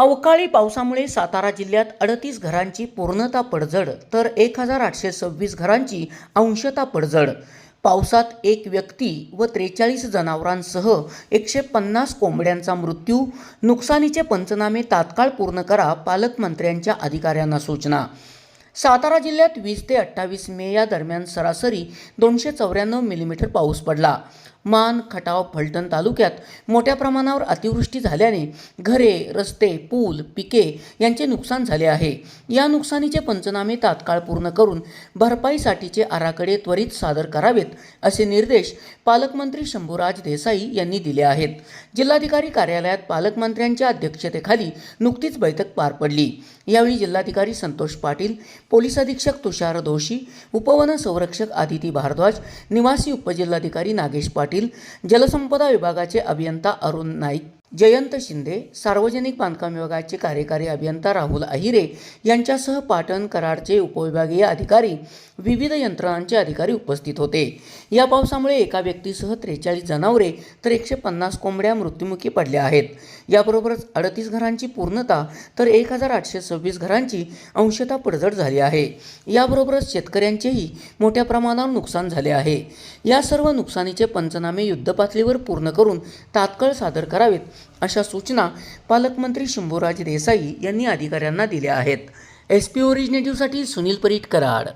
अवकाळी पावसामुळे सातारा जिल्ह्यात अडतीस घरांची पूर्णता पडझड तर एक हजार आठशे सव्वीस घरांची अंशता पडझड. पावसात एक व्यक्ती व त्रेचाळीस जनावरांसह एकशे पन्नास कोंबड्यांचा मृत्यू. नुकसानीचे पंचनामे तात्काळ पूर्ण करा पालकमंत्र्यांच्या अधिकाऱ्यांना सूचना. सातारा जिल्ह्यात वीस ते अठ्ठावीस मे या दरम्यान सरासरी दोनशे चौऱ्याण्णव मिलीमीटर पाऊस पडला. मान खटाव फलटण तालुक्यात मोठ्या प्रमाणावर अतिवृष्टी झाल्याने घरे रस्ते पूल पिके यांचे नुकसान झाले आहे. या नुकसानीचे पंचनामे तात्काळ पूर्ण करून भरपाईसाठीचे आराखडे त्वरित सादर करावेत असे निर्देश पालकमंत्री शंभूराज देसाई यांनी दिले आहेत. जिल्हाधिकारी कार्यालयात पालकमंत्र्यांच्या अध्यक्षतेखाली नुकतीच बैठक पार पडली. यावेळी जिल्हाधिकारी संतोष पाटील पोलीस अधीक्षक तुषार दोशी उपवन संरक्षक आदिती भारद्वाज निवासी उपजिल्हाधिकारी नागेश पाटील जलसंपदा विभागाचे अभियंता अरुण नाईक. जयंत शिंदे सार्वजनिक बांधकाम विभागाचे कार्यकारी अभियंता राहुल अहिरे यांच्यासह पाटण कराडचे उपविभागीय अधिकारी विविध यंत्रणांचे अधिकारी उपस्थित होते. या पावसामुळे एका व्यक्तीसह त्रेचाळीस जनावरे तर एकशे पन्नास कोंबड्या मृत्युमुखी पडल्या आहेत. याबरोबरच अडतीस घरांची पूर्णता तर एक हजार आठशे सव्वीस घरांची अंशता पडझड झाली आहे. याबरोबरच शेतकऱ्यांचेही मोठ्या प्रमाणावर नुकसान झाले आहे. या सर्व नुकसानीचे पंचनामे युद्धपातळीवर पूर्ण करून तात्काळ सादर करावेत अशा सूचना पालकमंत्री शंभूराज देसाई यांनी अधिकाऱ्यांना दिल्या आहेत. एस पी ओरिजिनेटिव्हसाठी सुनील परीट कराड